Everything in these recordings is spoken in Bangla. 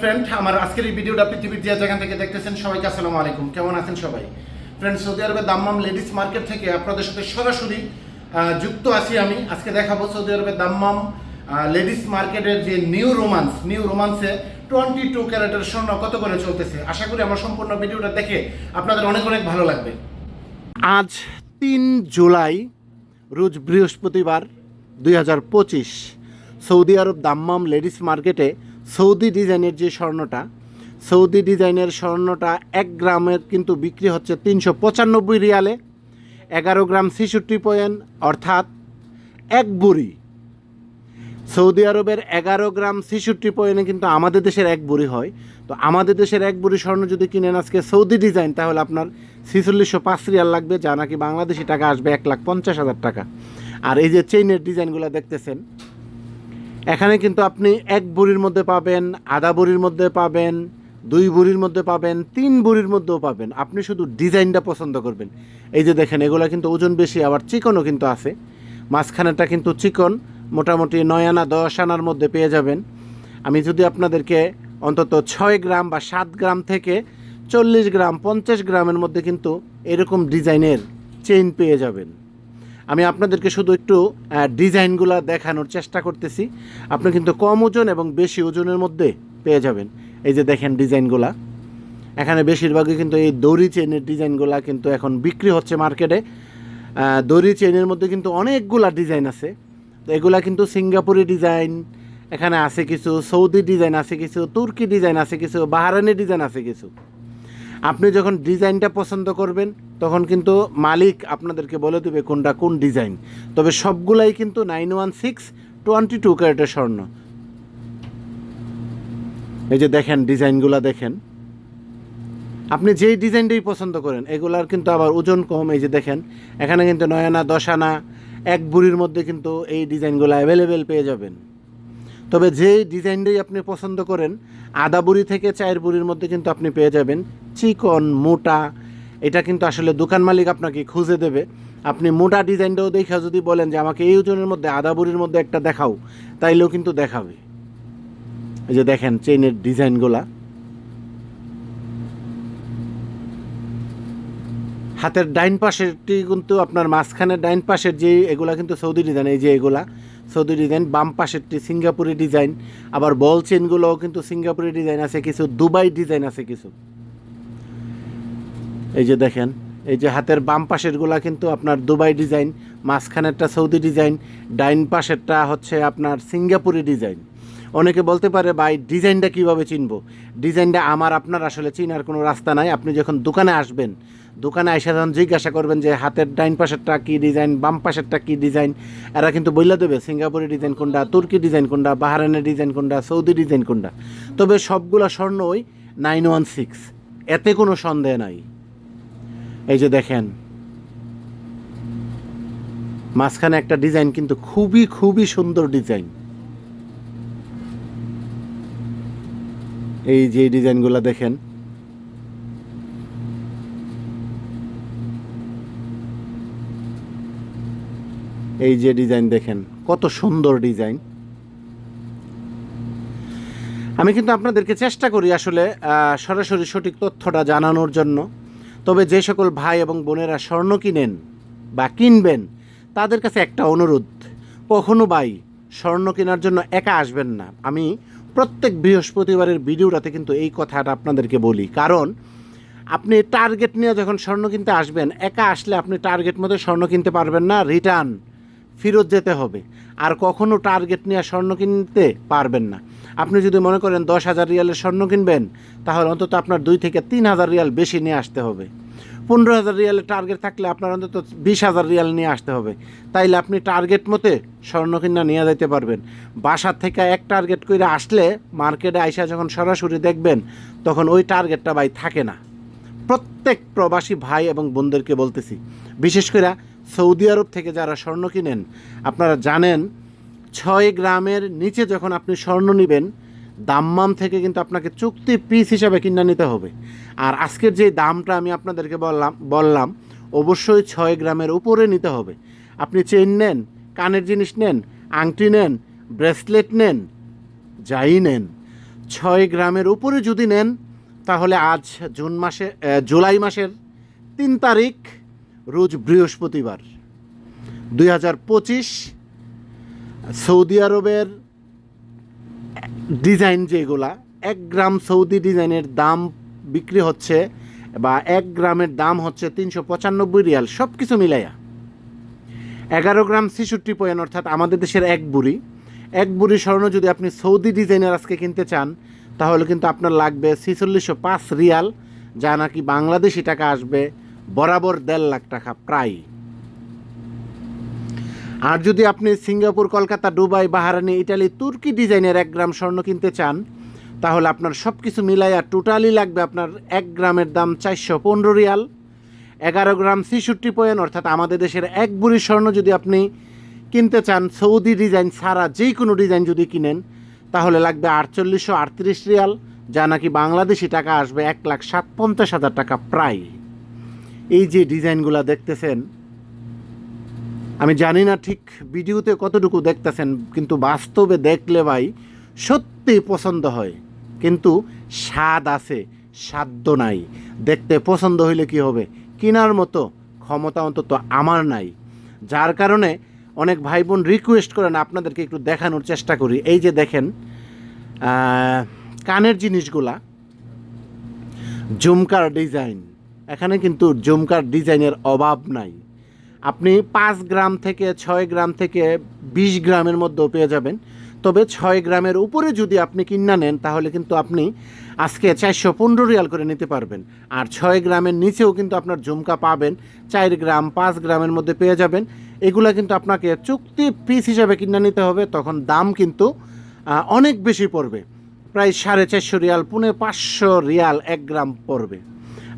ফ্রেন্ড আমার আজকের এই ভিডিওটা পৃথিবীর যেখান থেকে দেখতেছেন সবাইকে আসসালামু আলাইকুম। কেমন আছেন সবাই? সৌদি আরবের দাম্মাম লেডিস মার্কেট থেকে আপনাদের সাথে সরাসরি যুক্ত আছি আমি। আজকে দেখাবো সৌদি দাম্মাম লেডিস মার্কেটের যে নিউ রোমান্স নিউ রোমান্সে টোয়েন্টি টু কত করে চলতেছে? আশা করি আমার সম্পূর্ণ ভিডিওটা দেখে আপনাদের অনেক অনেক ভালো লাগবে। আজ তিন জুলাই, রোজ বৃহস্পতিবার দুই হাজার পঁচিশ সৌদি আরব দাম্মাম লেডিস মার্কেটে সৌদি ডিজাইনের যে স্বর্ণটা, সৌদি ডিজাইনের স্বর্ণটা এক গ্রামের কিন্তু বিক্রি হচ্ছে তিনশো পঁচানব্বই রিয়ালে, এগারো গ্রাম ছেষট্টি পয়েন্ট, অর্থাৎ এক বুড়ি। সৌদি আরবের এগারো গ্রাম ছেষট্টি পয়েন্টে কিন্তু আমাদের দেশের এক বুড়ি হয়। তো আমাদের দেশের এক বুড়ি স্বর্ণ যদি কিনেন আজকে সৌদি ডিজাইন, তাহলে আপনার ছিচল্লিশশো পাঁচ রিয়াল লাগবে, যা নাকি বাংলাদেশি টাকা আসবে এক লাখ পঞ্চাশ হাজার টাকা। আর এই যে চেইনের ডিজাইনগুলো দেখতেছেন এখানে কিন্তু আপনি এক বুড়ির মধ্যে পাবেন, আধা বুড়ির মধ্যে পাবেন, দুই বুড়ির মধ্যে পাবেন, তিন বুড়ির মধ্যেও পাবেন। আপনি শুধু ডিজাইনটা পছন্দ করবেন। এই যে দেখেন, এগুলো কিন্তু ওজন বেশি, আবার চিকনও কিন্তু আছে। মাঝখানেটা কিন্তু চিকন, মোটামুটি নয় আনা, দশ আনার মধ্যে পেয়ে যাবেন। আমি যদি আপনাদেরকে অন্তত ছয় গ্রাম বা সাত গ্রাম থেকে চল্লিশ গ্রাম, পঞ্চাশ গ্রামের মধ্যে কিন্তু এরকম ডিজাইনের চেইন পেয়ে যাবেন। আমি আপনাদেরকে শুধু একটু ডিজাইনগুলো দেখানোর চেষ্টা করতেছি। আপনি কিন্তু কম ওজন এবং বেশি ওজনের মধ্যে পেয়ে যাবেন। এই যে দেখেন ডিজাইনগুলা। এখানে বেশিরভাগই কিন্তু এই দড়ি চেনের ডিজাইনগুলা কিন্তু এখন বিক্রি হচ্ছে মার্কেটে। দড়ি চেনের মধ্যে কিন্তু অনেকগুলা ডিজাইন আছে। তো এগুলা কিন্তু সিঙ্গাপুরি ডিজাইন, এখানে আছে কিছু সৌদি ডিজাইন, আছে কিছু তুর্কি ডিজাইন, আছে কিছু বাহারানি ডিজাইন, আছে কিছু। আপনি যখন ডিজাইনটা পছন্দ করবেন, তখন কিন্তু মালিক আপনাদেরকে বলে দেবে কোনটা কোন ডিজাইন। তবে সবগুলাই কিন্তু nine one six twenty two ক্যারেটের স্বর্ণ। এই যে দেখেন ডিজাইনগুলো দেখেন। আপনি যেই ডিজাইনটাই পছন্দ করেন, এগুলার কিন্তু আবার ওজন কম। এই যে দেখেন, এখানে কিন্তু নয় আনা দশ আনা এক বুড়ির মধ্যে কিন্তু এই ডিজাইনগুলো অ্যাভেলেবেল পেয়ে যাবেন। তবে যে ডিজাইনটাই আপনি পছন্দ করেন, আদা বুড়ি থেকে চায়ের বুড়ির মধ্যে কিন্তু আপনি পেয়ে যাবেন চিকন, মোটা। এটা কিন্তু আসলে দোকান মালিক আপনাকে খুঁজে দেবে। আপনি মোটা ডিজাইনটাও দেখে যদি বলেন যে আমাকে এই ওজনের মধ্যে, আদা বুড়ির মধ্যে একটা দেখাও, তাইলেও কিন্তু দেখাবে। এই যে দেখেন চেইনের ডিজাইনগুলা। হাতের ডাইন পাশেরটি কিন্তু আপনার মাঝখানের ডাইন পাশের যে এগুলা কিন্তু সৌদি ডিজাইন, এই যে এগুলা সৌদি ডিজাইন, বাম পাশেরটি সিঙ্গাপুরি ডিজাইন, আবার বল চেনগুলোও কিন্তু সিঙ্গাপুরি ডিজাইন আছে, কিছু দুবাই ডিজাইন আছে কিছু। এই যে দেখেন, এই যে হাতের বাম পাশেরগুলা কিন্তু আপনার দুবাই ডিজাইন, মাঝখানেরটা সৌদি ডিজাইন, ডাইন পাশেরটা হচ্ছে আপনার সিঙ্গাপুরি ডিজাইন। অনেকে বলতে পারে, ভাই, ডিজাইনটা কীভাবে চিনবো? ডিজাইনটা আমার, আপনার আসলে চিনার কোনো রাস্তা নাই। আপনি যখন দোকানে আসবেন দোকানে এসে যখন জিজ্ঞাসা করবেন যে হাতের ডাইন পাশেরটা কী ডিজাইন, বাম পাশেরটা কী ডিজাইন, এরা কিন্তু বইলা দেবে সিঙ্গাপুরি ডিজাইন কোনটা, তুর্কি ডিজাইন কোনটা বাহারানের ডিজাইন কোনটা, সৌদি ডিজাইন কোনটা। তবে সবগুলা স্বর্ণ ওই নাইন ওয়ান সিক্স। এতে কোনো সন্দেহ নাই। এই যে দেখেন, মাঝখানে একটা ডিজাইন কিন্তু খুবই খুবই সুন্দর ডিজাইন। এই যে ডিজাইনগুলো দেখেন এই যে ডিজাইন দেখেন, কত সুন্দর ডিজাইন। আমি কিন্তু আপনাদেরকে চেষ্টা করি আসলে সরাসরি সঠিক তথ্যটা জানানোর জন্য। তবে যে সকল ভাই এবং বোনেরা স্বর্ণ কিনেন বা কিনবেন, তাদের কাছে একটা অনুরোধ, কখনো ভাই স্বর্ণ কেনার জন্য একা আসবেন না। আমি প্রত্যেক বৃহস্পতিবারের ভিডিওটাতে কিন্তু এই কথাটা আপনাদেরকে বলি। কারণ আপনি টার্গেট নিয়ে যখন স্বর্ণ কিনতে আসবেন, একা আসলে আপনি টার্গেট মতো স্বর্ণ কিনতে পারবেন না, রিটার্ন। ফেরত যেতে হবে। আর কখনো টার্গেট নিয়ে স্বর্ণ কিনতে পারবেন না। আপনি যদি মনে করেন দশ হাজার রিয়ালের স্বর্ণ কিনবেন, তাহলে অন্তত আপনার দুই থেকে তিন হাজার রিয়াল বেশি নিয়ে আসতে হবে। পনেরো হাজার রিয়ালের টার্গেট থাকলে আপনার অন্তত বিশ হাজার রিয়াল নিয়ে আসতে হবে। তাইলে আপনি টার্গেট মতে স্বর্ণ কিনা নিয়ে যেতে পারবেন। বাসার থেকে এক টার্গেট করে আসলে মার্কেটে আইসা যখন সরাসরি দেখবেন, তখন ওই টার্গেটটা ভাই থাকে না। প্রত্যেক প্রবাসী ভাই এবং বোনদেরকে বলতেছি, বিশেষ করে সৌদি আরব থেকে যারা স্বর্ণ কিনেন, আপনারা জানেন ছয় গ্রামের নিচে যখন আপনি স্বর্ণ নেবেন, দাম্মাম থেকে কিন্তু আপনাকে চুক্তি পিস হিসাবে কিনে নিতে হবে। আর আজকের যে দামটা আমি আপনাদেরকে বললাম বললাম, অবশ্যই ছয় গ্রামের উপরে নিতে হবে। আপনি চেইন নেন, কানের জিনিস নেন, আংটি নেন, ব্রেসলেট নেন, যাই নেন। ছয় গ্রামের উপরে যদি নেন, তাহলে আজ জুন মাসে জুলাই মাসের তিন তারিখ রোজ বৃহস্পতিবার। দুই হাজার পঁচিশ সৌদি আরবের ডিজাইন যেগুলা এক গ্রাম সৌদি ডিজাইনের দাম বিক্রি হচ্ছে বা এক গ্রামের দাম হচ্ছে তিনশো পঁচানব্বই রিয়াল সব কিছু মিলাইয়া। এগারো গ্রাম ছেষট্টি পয়েন্ট, অর্থাৎ আমাদের দেশের এক বুড়ি। এক বুড়ি স্বর্ণ যদি আপনি সৌদি ডিজাইনের আজকে কিনতে চান, তাহলে কিন্তু আপনার লাগবে ছিচল্লিশশো পাঁচ রিয়াল, যা নাকি বাংলাদেশি টাকা আসবে। বরাবর দেড় লাখ টাকা, প্রায়। আর যদি আপনি Singapore, Kolkata, Dubai Bahraini Italy, তুর্কি ডিজাইনের এক গ্রাম স্বর্ণ কিনতে চান, তাহলে আপনার সব কিছু মিলাইয়া টোটালি লাগবে আপনার এক গ্রামের দাম চারশো পনেরো রিয়াল। এগারো গ্রাম ছেষট্টি পয়েন্ট, অর্থাৎ আমাদের দেশের এক বুড়ি স্বর্ণ যদি আপনি কিনতে চান, সৌদি ডিজাইন ছাড়া যে কোনো ডিজাইন যদি কিনেন, তাহলে লাগবে আটচল্লিশশো আটত্রিশ রিয়াল, যা নাকি বাংলাদেশি টাকা আসবে এক লাখ সাত পঞ্চাশ হাজার টাকা প্রায়। এই যে ডিজাইনগুলো দেখতেছেন, আমি জানি না ঠিক ভিডিওতে কতটুকু দেখতেছেন, কিন্তু বাস্তবে দেখলে ভাই সত্যি পছন্দ হয়। কিন্তু স্বাদ আছে, সাধ্য নাই। দেখতে পছন্দ হইলে কি হবে? কেনার মতো ক্ষমতা অন্তত আমার নাই। যার কারণে অনেক ভাই বোন রিকোয়েস্ট করেন, আপনাদেরকে একটু দেখানোর চেষ্টা করি। এই যে দেখেন কানের জিনিসগুলা জুমকার ডিজাইন এখানে কিন্তু জুমকার ডিজাইনের অভাব নাই। আপনি পাঁচ গ্রাম থেকে ছয় গ্রাম থেকে বিশ গ্রামের মধ্যেও পেয়ে যাবেন। তবে ছয় গ্রামের উপরে যদি আপনি কিনা নেন, তাহলে কিন্তু আপনি আজকে চারশো পনেরো রিয়াল করে নিতে পারবেন। আর ছয় গ্রামের নিচেও কিন্তু আপনার ঝুমকা পাবেন। চার গ্রাম, পাঁচ গ্রামের মধ্যে পেয়ে যাবেন। এগুলা কিন্তু আপনাকে চুক্তি পিস হিসাবে কিনে নিতে হবে। তখন দাম কিন্তু অনেক বেশি পড়বে। প্রায় সাড়ে চারশো রিয়াল, পুনে পাঁচশো রিয়াল এক গ্রাম পড়বে।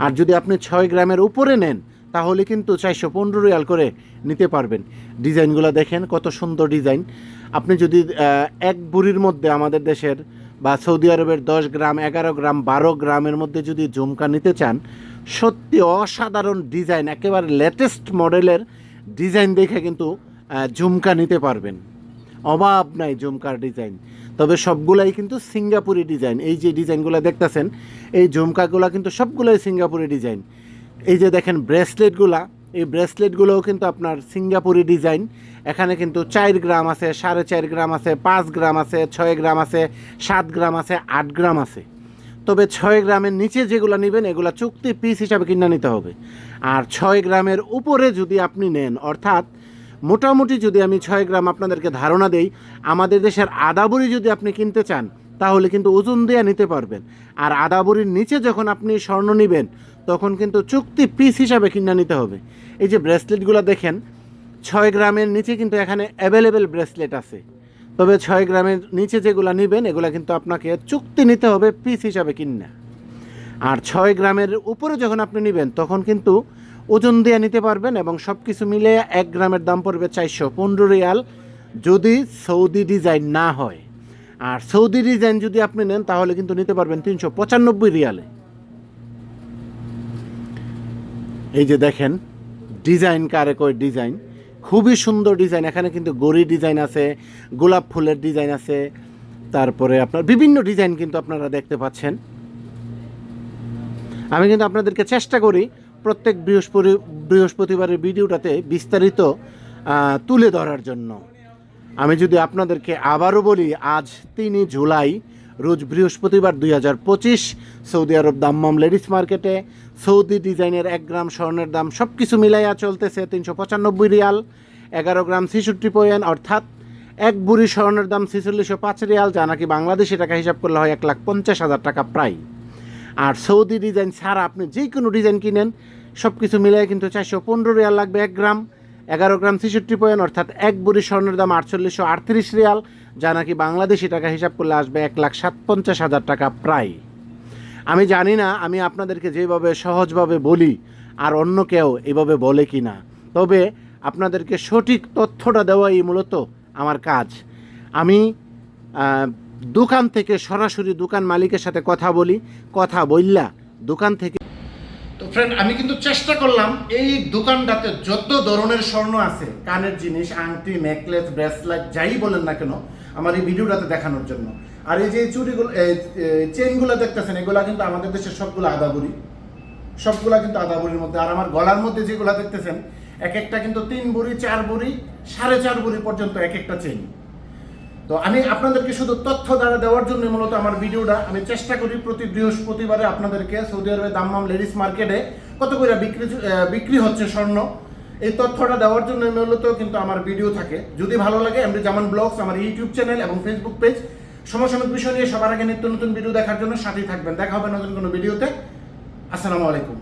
আর যদি আপনি ছয় গ্রামের উপরে নেন, তাহলে কিন্তু চারশো পনেরো রিয়াল করে নিতে পারবেন। ডিজাইনগুলো দেখেন, কত সুন্দর ডিজাইন। আপনি যদি এক বুড়ির মধ্যে আমাদের দেশের বা সৌদি আরবের দশ গ্রাম, এগারো গ্রাম, বারো গ্রামের মধ্যে যদি ঝুমকা নিতে চান, সত্যি অসাধারণ ডিজাইন, একেবারে লেটেস্ট মডেলের ডিজাইন দেখে কিন্তু ঝুমকা নিতে পারবেন। অভাব নাই ঝুমকার ডিজাইন। তবে সবগুলাই কিন্তু সিঙ্গাপুরি ডিজাইন। এই যে ডিজাইনগুলো দেখতেছেন, এই ঝুমকাগুলো কিন্তু সবগুলোই সিঙ্গাপুরি ডিজাইন। এই যে দেখেন ব্রেসলেটগুলা, এই ব্রেসলেটগুলোও কিন্তু আপনার সিঙ্গাপুরি ডিজাইন। এখানে কিন্তু চার গ্রাম আছে, সাড়ে চার গ্রাম আছে, পাঁচ গ্রাম আছে, ছয় গ্রাম আছে, সাত গ্রাম আছে, আট গ্রাম আছে। তবে ছয় গ্রামের নিচে যেগুলো নেবেন, এগুলো চুক্তি পিস হিসাবে কিনে নিতে হবে। আর ছয় গ্রামের উপরে যদি আপনি নেন, অর্থাৎ মোটামুটি যদি আমি ছয় গ্রাম আপনাদেরকে ধারণা দেই, আমাদের দেশের আদাবড়ি যদি আপনি কিনতে চান, তাহলে কিন্তু ওজন দিয়ে নিতে পারবেন। আর আদাবড়ির নিচে যখন আপনি স্বর্ণ নেবেন, তখন কিন্তু চুক্তি পিস হিসাবে কিনে নিতে হবে। এই যে ব্রেসলেটগুলো দেখেন, ছয় গ্রামের নিচে কিন্তু এখানে অ্যাভেলেবেল ব্রেসলেট আছে। তবে ছয় গ্রামের নিচে যেগুলো নেবেন, এগুলো কিন্তু আপনাকে চুক্তি নিতে হবে পিস হিসাবে কিনা। আর ছয় গ্রামের উপরে যখন আপনি নেবেন, তখন কিন্তু ওজন দিয়ে নিতে পারবেন এবং সব কিছু মিলে এক গ্রামের দাম পড়বে চারশো পনেরো রিয়াল যদি সৌদি ডিজাইন না হয়। আর সৌদি ডিজাইন যদি আপনি নেন, তাহলে কিন্তু নিতে পারবেন তিনশো পঁচানব্বই রিয়ালে। এই যে দেখেন, ডিজাইন কারে কয় ডিজাইন? খুবই সুন্দর ডিজাইন। এখানে কিন্তু গড়ি ডিজাইন আছে, গোলাপ ফুলের ডিজাইন আছে, তারপরে আপনার বিভিন্ন ডিজাইন কিন্তু আপনারা দেখতে পাচ্ছেন। আমি কিন্তু আপনাদেরকে চেষ্টা করি প্রত্যেক বৃহস্পতি বৃহস্পতিবারের ভিডিওটাতে বিস্তারিত তুলে ধরার জন্য। আমি যদি আপনাদেরকে আবারও বলি, আজ তিনই জুলাই, রোজ বৃহস্পতিবার দুই হাজার পঁচিশ, সৌদি আরব দাম্মাম লেডিস মার্কেটে সৌদি ডিজাইনের এক গ্রাম স্বর্ণের দাম সব কিছু মিলাইয়া চলতেছে তিনশো পঁচানব্বই রিয়াল, এগারো গ্রাম ছেষট্টি পয়েন্ট, অর্থাৎ এক বুড়ি স্বর্ণের দাম ছেচল্লিশশো পাঁচ রিয়াল, যা নাকি বাংলাদেশি টাকা হিসাব করলে হয় এক লাখ পঞ্চাশ হাজার টাকা প্রায়। আর সৌদি ডিজাইন ছাড়া আপনি যে কোনো ডিজাইন কিনেন সব কিছু মিলিয়ে কিন্তু চারশো পনেরো রিয়াল লাগবে এক গ্রাম, এগারো গ্রাম ছেষট্টি পয়েন্ট, অর্থাৎ এক বুড়ি স্বর্ণের দাম আটচল্লিশশো আটত্রিশ রিয়াল, যা নাকি বাংলাদেশি টাকা হিসাব করলে আসবে এক লাখ সাত পঞ্চাশ হাজার টাকা প্রায়। আমি জানি না, আমি আপনাদেরকে যেভাবে সহজভাবে বলি, আর অন্য কেউ এভাবে বলে কি না। তবে আপনাদেরকে সঠিক তথ্যটা দেওয়াই মূলত আমার কাজ। আমি দোকান থেকে সরাসরি দোকান মালিকের সাথে কথা বলি, কথা বললা দোকান থেকে তো ফ্রেন্ড আমি কিন্তু চেষ্টা করলাম, এই দোকানটাতে যত ধরনের স্বর্ণ আছে, কানের জিনিস, আংটি, নেকলেস, ব্রেসলেট, যাই বলেন না কেন, আমার এই ভিডিওটাতে দেখানোর জন্য। আর এই যে চুরিগুলো চেনগুলো দেখতেছেন, এগুলা কিন্তু আমাদের দেশের সবগুলো আদাবুরি। সবগুলা কিন্তু আদাবুরির মধ্যে। আর আমার গলার মধ্যে যেগুলা দেখতেছেন, এক একটা কিন্তু তিন বুড়ি, চার বুড়ি, সাড়ে চার বুড়ি পর্যন্ত এক একটা চেন তো আমি আপনাদেরকে শুধু তথ্য দ্বারা দেওয়ার জন্য মূলত আমার ভিডিওটা আমি চেষ্টা করি প্রতি বৃহস্পতিবারে আপনাদেরকে সৌদি আরবের দাম্মাম লেডিস মার্কেটে কত করে বিক্রি বিক্রি হচ্ছে স্বর্ণ। এই তথ্যটা দেওয়ার জন্য মূলত কিন্তু আমার ভিডিও থাকে। যদি ভালো লাগে এমডি জামান ব্লগস, আমার ইউটিউব চ্যানেল এবং ফেসবুক পেজ, সমসাময়িক বিষয় নিয়ে সবার আগে নিত্য নতুন ভিডিও দেখার জন্য সাথেই থাকবেন। দেখা হবে নতুন কোনো ভিডিওতে। আসসালামু আলাইকুম।